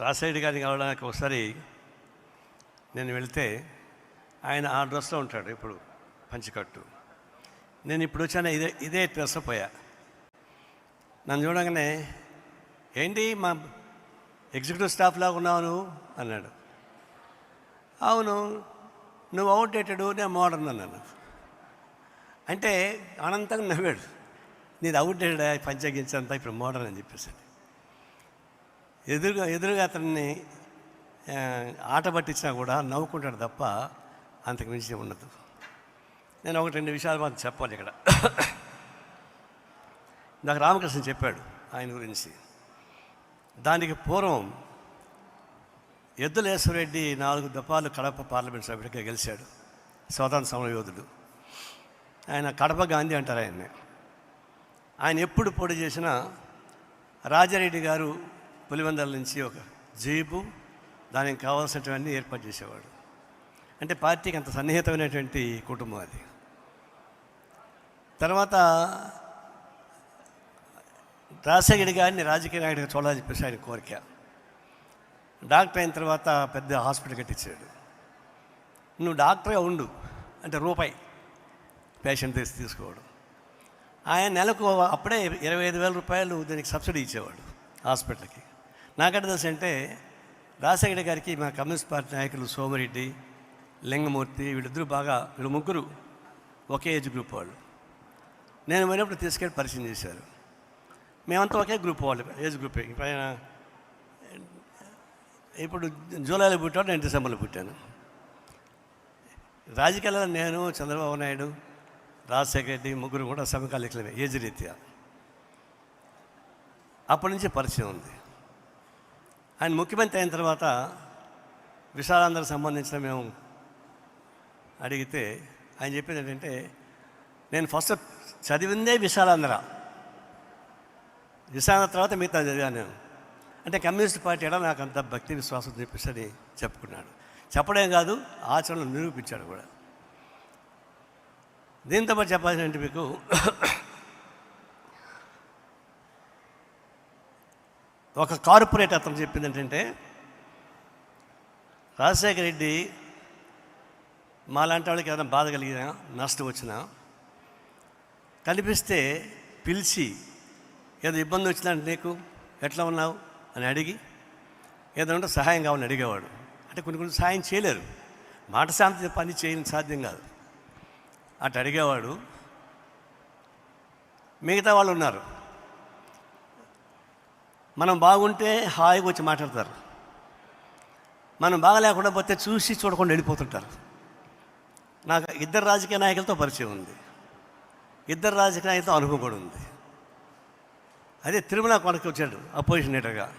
రాజశేఖర్ గారి కావడానికి ఒకసారి నేను వెళ్తే ఆయన ఆ డ్రెస్లో ఉంటాడు ఇప్పుడు పంచికట్టు. నేను ఇప్పుడు వచ్చాను ఇదే ఇదే డ్రెస్ పోయా. నన్ను చూడగానే ఏంటి మా ఎగ్జిక్యూటివ్ స్టాఫ్ లాగా ఉన్నావు నువ్వు? అన్నాడు. అవును నువ్వు అవుట్డేటెడ్ నేను మోడర్న్ అన్నాను. అంటే అనంతంగా నవ్వాడు. నీది అవుట్డేటెడ్? పంచగించంతా ఇప్పుడు మోడర్న్ అని చెప్పేసి. ఎదురుగా ఎదురుగా అతన్ని ఆట పట్టించినా కూడా నవ్వుకుంటాడు తప్ప అంతకు మించి ఉండదు. నేను ఒకటి రెండు విషయాలు మాత్రం చెప్పాలి ఇక్కడ. నాకు రామకృష్ణ చెప్పాడు ఆయన గురించి. దానికి పూర్వం ఎద్దులేశ్వరరెడ్డి నాలుగు దఫాలు కడప పార్లమెంట్ సభ్యుడిగా గెలిచాడు స్వాతంత్ర సమరయోధుడు ఆయన కడప గాంధీ అంటారు ఆయన్ని. ఆయన ఎప్పుడు పోటీ చేసినా రాజారెడ్డి గారు పులివెందల నుంచి ఒక జీపు దానికి కావాల్సినటువంటి ఏర్పాటు చేసేవాడు. అంటే పార్టీకి అంత సన్నిహితమైనటువంటి కుటుంబం అది. తర్వాత రాజశేఖరి గారిని రాజకీయ నాయకుడిగా చూడాలని చెప్పేసి ఆయన కోరిక. డాక్టర్ అయిన తర్వాత పెద్ద హాస్పిటల్ కట్టించాడు. నువ్వు డాక్టర్గా ఉండు అంటే రూపాయి పేషెంట్ తీసి తీసుకోవడం. ఆయన నెలకు అప్పుడే ఇరవై ఐదు వేల రూపాయలు దీనికి సబ్సిడీ ఇచ్చేవాడు హాస్పిటల్కి. నాకంటే తెలుసు అంటే రాజశేఖర గారికి మా కమ్యూనిస్ట్ పార్టీ నాయకులు సోమిరెడ్డి లింగమూర్తి వీళ్ళిద్దరూ బాగా వీళ్ళు ముగ్గురు ఒకే ఏజ్ గ్రూప్ వాళ్ళు. నేను పోయినప్పుడు తీసుకెళ్ళి పరిచయం చేశారు. మేమంతా ఒకే గ్రూప్ వాళ్ళు ఏజ్ గ్రూప్. పైన ఇప్పుడు జూలైలో పుట్టాడు నేను డిసెంబర్లో పుట్టాను. రాజకీయాల్లో నేను చంద్రబాబు నాయుడు రాజశేఖర రెడ్డి ముగ్గురు కూడా సమకాలీకులమే ఏజ్ రీత్యా. అప్పటి నుంచి పరిచయం ఉంది. ఆయన ముఖ్యమంత్రి అయిన తర్వాత విశాలాంధ్రకు సంబంధించిన మేము అడిగితే ఆయన చెప్పేది ఏంటంటే నేను ఫస్ట్ చదివిందే విశాలాంధ్ర. విశాలాంధ్ర తర్వాత మిగతా చదివాను నేను. అంటే కమ్యూనిస్ట్ పార్టీ ఎడ నాకు అంత భక్తి విశ్వాసం చెప్పేసి అని చెప్పుకున్నాడు. చెప్పడం కాదు ఆచరణలో నిరూపించాడు కూడా. దీంతో పాటు చెప్పాల్సిన మీకు ఒక కార్పొరేట్ అతను చెప్పింది ఏంటంటే రాజశేఖర రెడ్డి మాలాంటి వాళ్ళకి ఏదైనా బాధ కలిగినా నష్టం వచ్చినా కనిపిస్తే పిలిచి ఏదో ఇబ్బంది వచ్చిందంటే నీకు ఎట్లా ఉన్నావు అని అడిగి ఏదో ఉంటే సహాయం కావాలని అడిగేవాడు. అంటే కొన్ని కొన్ని సహాయం చేయలేరు. మాట శాంతి పని చేయని సాధ్యం కాదు. అటు అడిగేవాడు మిగతా వాళ్ళు ఉన్నారు. మనం బాగుంటే హాయిగా వచ్చి మాట్లాడతారు. మనం బాగలేకుండా పోతే చూసి చూడకుండా వెళ్ళిపోతుంటారు. నాకు ఇద్దరు రాజకీయ నాయకులతో పరిచయం ఉంది. ఇద్దరు రాజకీయ నాయకులతో అనుభవం కూడా ఉంది. అదే తిరుమల కొనకి వచ్చాడు అపోజిషన్ లీడర్గా.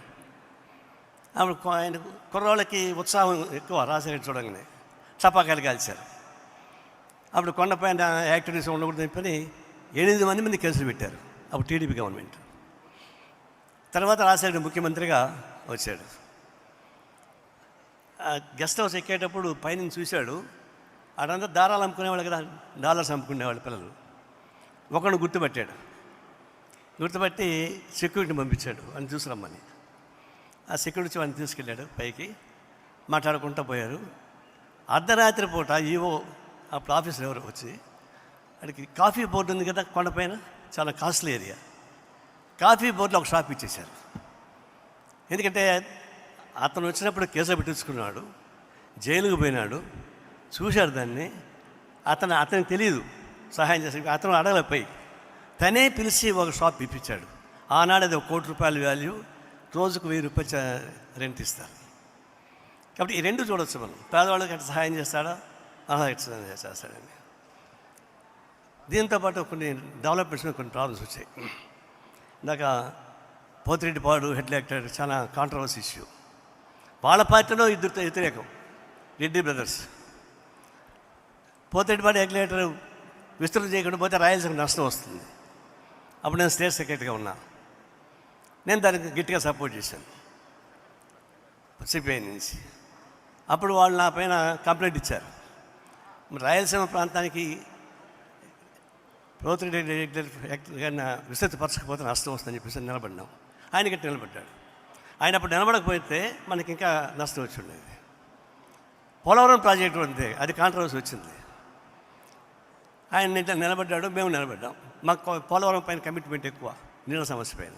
అప్పుడు ఆయన కుర్రోళ్ళకి ఉత్సాహం ఎక్కువ రాజశేఖర్ చూడంగానే. చపాకాయలు కాల్చారు. అప్పుడు కొండపైన యాక్టివిటీస్ ఉండకూడదు చెప్పని ఎనిమిది మంది మంది కేసులు పెట్టారు. అప్పుడు టీడీపీ గవర్నమెంట్. తర్వాత రాజశేఖర్ ముఖ్యమంత్రిగా వచ్చాడు. గెస్ట్ హౌస్ ఎక్కేటప్పుడు పైనుంచి చూశాడు ఆడంతా దారాలు అమ్ముకునేవాళ్ళు కదా డాలర్స్ అమ్ముకునేవాళ్ళు పిల్లలు. ఒకడు గుర్తుపట్టాడు. గుర్తుపట్టి సెక్యూరిటీ పంపించాడు అని చూసిరమ్మని ఆ సెక్యూరిటీ వాడిని తీసుకెళ్ళాడు పైకి మాట్లాడుకుంటూ పోయారు. అర్ధరాత్రి పూట ఈవో అప్పుడు ఆఫీసులో ఎవరు వచ్చి అక్కడికి కాఫీ బోర్డు ఉంది కదా కొండపైన చాలా కాస్ట్లీ ఏరియా. కాఫీ బోర్డులో ఒక షాప్ ఇచ్చేశారు. ఎందుకంటే అతను వచ్చినప్పుడు కేసు పెట్టించుకున్నాడు జైలుకు పోయినాడు చూశాడు దాన్ని అతను అతనికి తెలియదు సహాయం చేసే అతను అడగలేపోయి తనే పిలిచి ఒక షాప్ ఇప్పించాడు. ఆనాడు అది ఒక కోటి రూపాయల వాల్యూ రోజుకు వెయ్యి రూపాయలు రెంట్ ఇస్తారు. కాబట్టి ఈ రెండు చూడొచ్చు మనం. పేదవాళ్ళకి ఎట్లా సహాయం చేస్తాడా? అలా సహాయం చేస్తాడని దీంతోపాటు కొన్ని డెవలప్మెంట్స్ కొన్ని ప్రాబ్లమ్స్ వచ్చాయి. ఇందాక పోతిరెడ్డిపాడు హెడ్ లెక్టర్ చాలా కాంట్రవర్సీ ఇష్యూ వాళ్ళ పార్టీలో ఇద్దరు వ్యతిరేకం రెడ్డి బ్రదర్స్. పోతిరెడ్డిపాడు హెడ్ లెక్టర్ విస్తృతం చేయకుండా పోతే రాయలసీమ నష్టం వస్తుంది. అప్పుడు నేను స్టేట్ సెక్రటరీగా ఉన్నా. నేను దానికి గట్టిగా సపోర్ట్ చేశాను. సిపిఐ నుంచి. అప్పుడు వాళ్ళు నా పైన కంప్లైంట్ ఇచ్చారు. రాయలసీమ ప్రాంతానికి పోతిరెడ్డి గారిని విస్తృతపరచకపోతే నష్టం వస్తుందని చెప్పేసి నిలబడినాం ఆయన గట్టి నిలబడ్డాడు. ఆయన అప్పుడు నిలబడకపోతే మనకి ఇంకా నష్టం వచ్చి ఉండేది. పోలవరం ప్రాజెక్టు ఉంది అది కాంట్రవర్సీ వచ్చింది. ఆయన నిన్న నిలబడ్డాడు మేము నిలబడ్డాం. మాకు పోలవరం పైన కమిట్మెంట్ ఎక్కువ నీళ్ళ సమస్య పైన.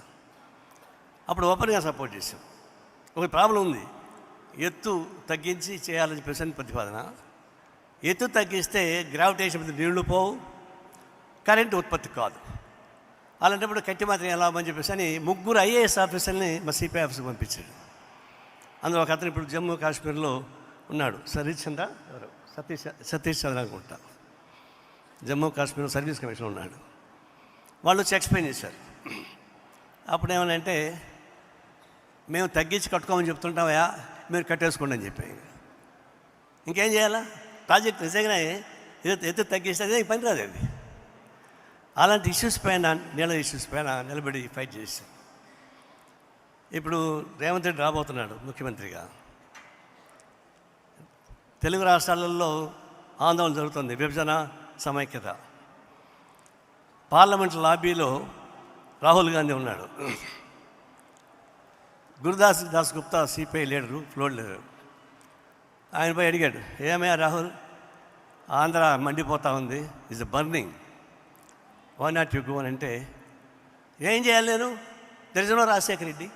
అప్పుడు ఓపెన్గా సపోర్ట్ చేసాం ఒక ప్రాబ్లం ఉంది. ఎత్తు తగ్గించి చేయాలని చెప్పేసి ప్రతిపాదన. ఎత్తు తగ్గిస్తే గ్రావిటేషన్ మీద నీళ్ళు పోవు కరెంటు ఉత్పత్తి కాదు. అలాంటప్పుడు కట్టి మాత్రం ఎలా అని చెప్పేసి అని ముగ్గురు ఐఏఎస్ ఆఫీసర్ని మా సిపిఐ ఆఫీస్కి పంపించాడు అందులో ఒక అతను ఇప్పుడు జమ్మూ కాశ్మీర్లో ఉన్నాడు. సతీష్ చంద్ర ఎవరు? సతీష్ సతీష్ చంద్ర అనుకుంటా. జమ్మూ కాశ్మీర్ సర్వీస్ కమిషన్ ఉన్నాడు. వాళ్ళు వచ్చి ఎక్స్ప్లెయిన్ చేశారు. అప్పుడు ఏమనంటే మేము తగ్గించి కట్టుకోమని చెప్తుంటామయా మీరు కట్టేసుకోండి అని చెప్పి ఇంకేం చేయాలా? ప్రాజెక్ట్ నిజంగానే ఎత్తు తగ్గిస్తే పని రాదు అది అలాంటి ఇష్యూస్ పైన నీళ్ళ ఇష్యూస్ పైన నిలబడి ఫైట్ చేసి. ఇప్పుడు రేవంత్ రెడ్డి రాబోతున్నాడు ముఖ్యమంత్రిగా. తెలుగు రాష్ట్రాలలో ఆందోళన జరుగుతుంది విభజన సమైక్యత. పార్లమెంట్ లాబీలో రాహుల్ గాంధీ ఉన్నాడు. Gurudas Das Gupta CPI leader floor leader. ఆయన అడిగాడు ఏమయ్యా రాహుల్ ఆంధ్ర మండిపోతా ఉంది is burning why not you go అని అంటే ఏం చేయాలి నేను? తెలిసిన రాజశేఖర రెడ్డి.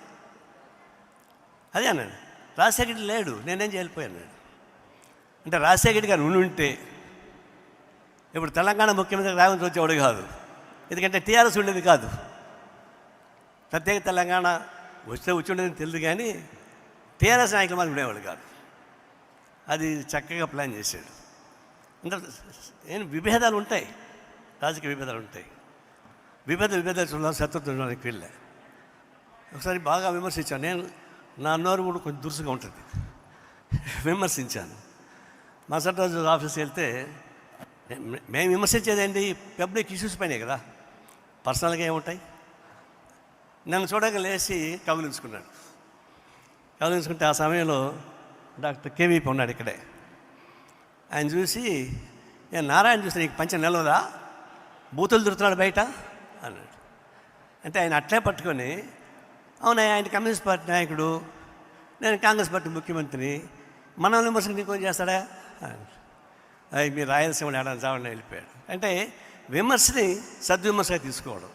అదే అన్నాడు రాజశేఖర రెడ్డి లేడు. నేనేం చేయలేకపోయాను అంటే రాజశేఖర రెడ్డి గారు ఉండి ఉంటే ఇప్పుడు తెలంగాణ ముఖ్యమంత్రి రేవంత్ వచ్చేవాడు కాదు. ఎందుకంటే టీఆర్ఎస్ ఉండేది కాదు. ప్రత్యేక తెలంగాణ వస్తే వచ్చి ఉండేది తెలియదు కానీ టీఆర్ఎస్ నాయకులు మాత్రం ఉండేవాడు కాదు. అది చక్కగా ప్లాన్ చేశాడు. అంటే ఏం విభేదాలు ఉంటాయి? రాజకీయ విభేదాలు ఉంటాయి. విభేద విభేదాలు చూడాలి శత్రుత్వం నాకు వెళ్ళే ఒకసారి బాగా విమర్శించాను. నేను నా నోరు కూడా కొంచెం దురుసుగా ఉంటుంది. విమర్శించాను. మరుసటి రోజు ఆఫీస్కి వెళ్తే మే- మేము విమర్శించేదేంటి పబ్లిక్ ఇష్యూస్ పైనే కదా. పర్సనల్గా ఏముంటాయి? నన్ను చూడగా లేచి కబులించుకున్నాడు. కబులించుకుంటే ఆ సమయంలో డాక్టర్ కేవీపీ ఉన్నాడు ఇక్కడే. ఆయన చూసి నేను నారాయణ చూసి నీకు పంచ నిలవదా? బూతులు తిరుగుతున్నాడు బయట? అన్నాడు. అంటే ఆయన అట్లే పట్టుకొని అవునా ఆయన కమ్యూనిస్ట్ పార్టీ నాయకుడు నేను కాంగ్రెస్ పార్టీ ముఖ్యమంత్రిని మన విమర్శకు నీకు చేస్తాడా? అది మీరు రాయలసీమ ఏడాది చావని వెళ్ళిపోయాడు. అంటే విమర్శని సద్విమర్శగా తీసుకోవడం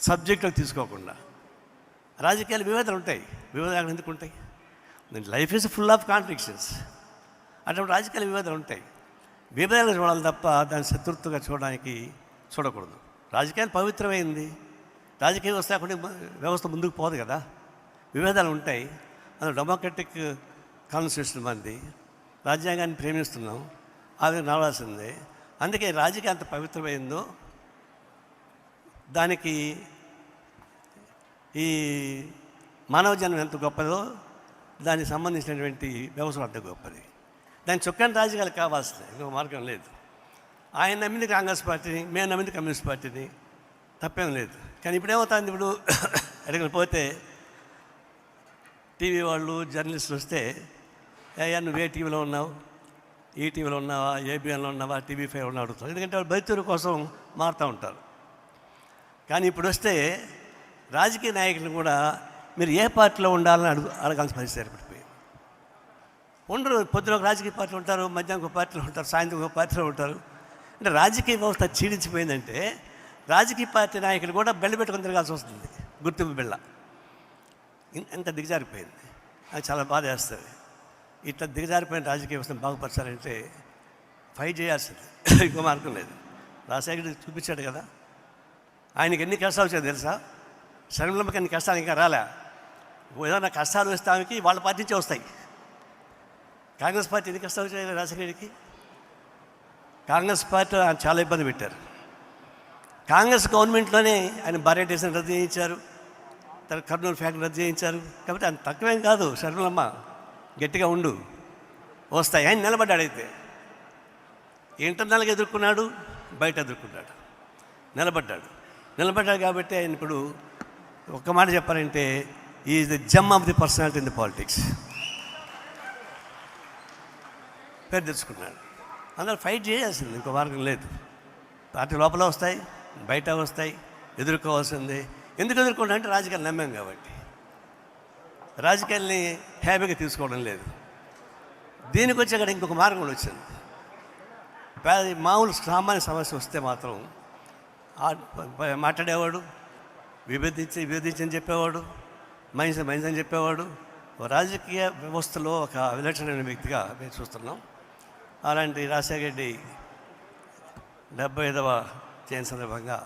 సబ్జెక్టులకు తీసుకోకుండా. రాజకీయాలు విభేదాలు ఉంటాయి. విభేదాలు ఎందుకు ఉంటాయి? Life is full of contradictions. అటువంటి రాజకీయాల విభేదాలు ఉంటాయి. విభేదాలు చూడాలి తప్ప దాన్ని శత్రుత్వంగా చూడడానికి చూడకూడదు. రాజకీయాలు పవిత్రమైంది. రాజకీయ వ్యవస్థ లేకుండా వ్యవస్థ ముందుకు పోదు కదా. విభేదాలు ఉంటాయి. అందులో డెమోక్రటిక్ కాన్స్టిట్యూషన్ మంది. రాజ్యాంగాన్ని ప్రేమిస్తున్నాం. అది నడవాల్సిందే. అందుకే రాజకీయం అంత పవిత్రమైందో దానికి ఈ మానవ జన్మ ఎంత గొప్పదో దానికి సంబంధించినటువంటి వ్యవస్థ అంత గొప్పది. దాని చొక్కని రాజకీయాలు కావాల్సింది ఇంకొక మార్గం లేదు. ఆయన నమ్మింది కాంగ్రెస్ పార్టీని మేము నమ్మింది కమ్యూనిస్ట్ పార్టీని తప్పేం లేదు. కానీ ఇప్పుడు ఏమవుతుంది ఇప్పుడు? అడిగిన పోతే టీవీ వాళ్ళు జర్నలిస్టులు వస్తే అయ్యా నువ్వు ఏ టీవీలో ఉన్నావు? ఈ టీవీలో ఉన్నావా? ఏబిఎన్లో ఉన్నావా? టీవీ ఫైవ్ ఉన్నావు? అడుగుతారు. ఎందుకంటే వాళ్ళు బయటూరు కోసం మారుతూ ఉంటారు. కానీ ఇప్పుడు వస్తే రాజకీయ నాయకులు కూడా మీరు ఏ పార్టీలో ఉండాలని అడుగు అడగాల్సిన పరిస్థితి ఉండరు. పొద్దున ఒక రాజకీయ పార్టీలు ఉంటారు మధ్యాహ్నం ఒక పార్టీలో ఉంటారు సాయంత్రం ఒక పార్టీలో ఉంటారు. అంటే రాజకీయ వ్యవస్థ క్షీణించిపోయిందంటే రాజకీయ పార్టీ నాయకులు కూడా బెల్ల పెట్టుకుని తిరగాల్సి వస్తుంది. గుర్తింపు బిళ్ళ. ఇంత ఎంత దిగజారిపోయింది. అది చాలా బాధ వేస్తుంది. ఇట్లా దిగజారిపోయిన రాజకీయ వ్యవస్థను బాగుపరచాలంటే ఫైట్ చేయాల్సింది. ఇంకో మార్గం లేదు. రాజశేఖర్ చూపించాడు కదా. ఆయనకి ఎన్ని కష్టాలు వచ్చాయి తెలుసా? శర్మిలమ్మకి ఎన్ని కష్టాలు ఇంకా రాలే. ఏదైనా కష్టాలు వస్తే ఆమెకి వాళ్ళ పార్టీ నుంచే వస్తాయి. కాంగ్రెస్ పార్టీ ఎందుకు కష్టం వచ్చాయి రాజశేఖరికి కాంగ్రెస్ పార్టీ ఆయన చాలా ఇబ్బంది పెట్టారు. కాంగ్రెస్ గవర్నమెంట్లోనే ఆయన భార్య డేషన్ రద్దు చేయించారు. తర్వాత కర్నూలు ఫ్యాక్టరీ రద్దు చేయించారు. కాబట్టి అంత తక్కువేం కాదు. శర్మలమ్మ గట్టిగా ఉండు. వస్తాయి. ఆయన నిలబడ్డాడు అయితే. ఇంటర్నల్గా ఎదుర్కొన్నాడు బయట ఎదుర్కొన్నాడు. నిలబడ్డాడు. నిలబడ్డాడు కాబట్టి ఆయన ఇప్పుడు ఒక్క మాట చెప్పాలంటే is the gem of the personality in the politics పేరు తెచ్చుకున్నాడు. అందరూ ఫైట్ చేయాల్సింది ఇంకో మార్గం లేదు. పార్టీ లోపల వస్తాయి బయట వస్తాయి ఎదుర్కోవాల్సిందే. ఎందుకు ఎదుర్కోండి అంటే రాజకీయాలు నమ్మాం కాబట్టి. రాజకీయాల్ని హ్యాపీగా తీసుకోవడం లేదు. దీనికి వచ్చి అక్కడ ఇంకొక మార్గం కూడా వచ్చింది. మామూలు సామాన్య సమస్య వస్తే మాత్రం మాట్లాడేవాడు విభేదించి విభేదించి అని చెప్పేవాడు మనిషి మనిషి అని చెప్పేవాడు రాజకీయ వ్యవస్థలో ఒక విలక్షణమైన వ్యక్తిగా మేము చూస్తున్నాం. అలాంటి రాజశేఖర రెడ్డి డెబ్బై ఐదవ జయంతి సందర్భంగా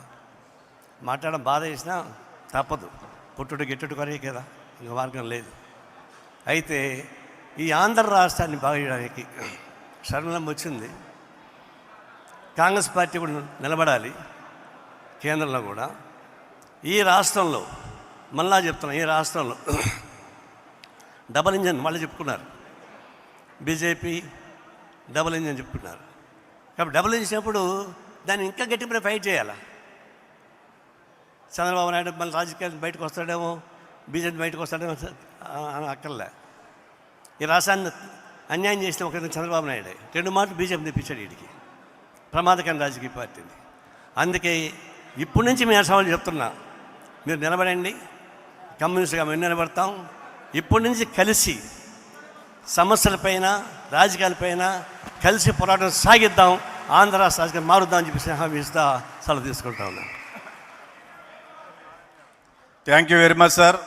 మాట్లాడడం బాధ చేసినా తప్పదు. పుట్టుడు గిట్టుడు కొరే కదా ఇంక మార్గం లేదు. అయితే ఈ ఆంధ్ర రాష్ట్రాన్ని బాగు చేయడానికి శరణం వచ్చింది. కాంగ్రెస్ పార్టీ కూడా నిలబడాలి కేంద్రంలో కూడా. ఈ రాష్ట్రంలో మళ్ళా చెప్తున్నాం ఈ రాష్ట్రంలో డబల్ ఇంజన్ మళ్ళీ చెప్పుకున్నారు. బీజేపీ డబుల్ ఇంజన్ చెప్తున్నారు. కాబట్టి డబుల్ ఇంజన్ చేసినప్పుడు దాన్ని ఇంకా గట్టిగా ఫైట్ చేయాలా? చంద్రబాబు నాయుడు మళ్ళీ రాజకీయాలు బయటకు వస్తాడేమో బీజేపీ బయటకు వస్తాడేమో అని అక్కర్లే. ఈ రాష్ట్రాన్ని అన్యాయం చేసిన ఒక చంద్రబాబు నాయుడే. రెండు మాటలు బీజేపీ తెప్పించాడు వీడికి ప్రమాదకరం రాజకీయ పార్టీని అందుకే ఇప్పటి నుంచి మేము సవాళ్ళు చెప్తున్నా మీరు నిలబడండి. కమ్యూనిస్ట్గా మేము నిలబడతాం. ఇప్పటి నుంచి కలిసి సమస్యలపైన రాజకీయాలపైన కలిసి పోరాటం సాగిద్దాం ఆంధ్ర రాష్ట్ర మారుద్దాం అని చెప్పేసి హామీ ఇస్తా సెలవు తీసుకుంటా ఉన్నాను thank you very much sir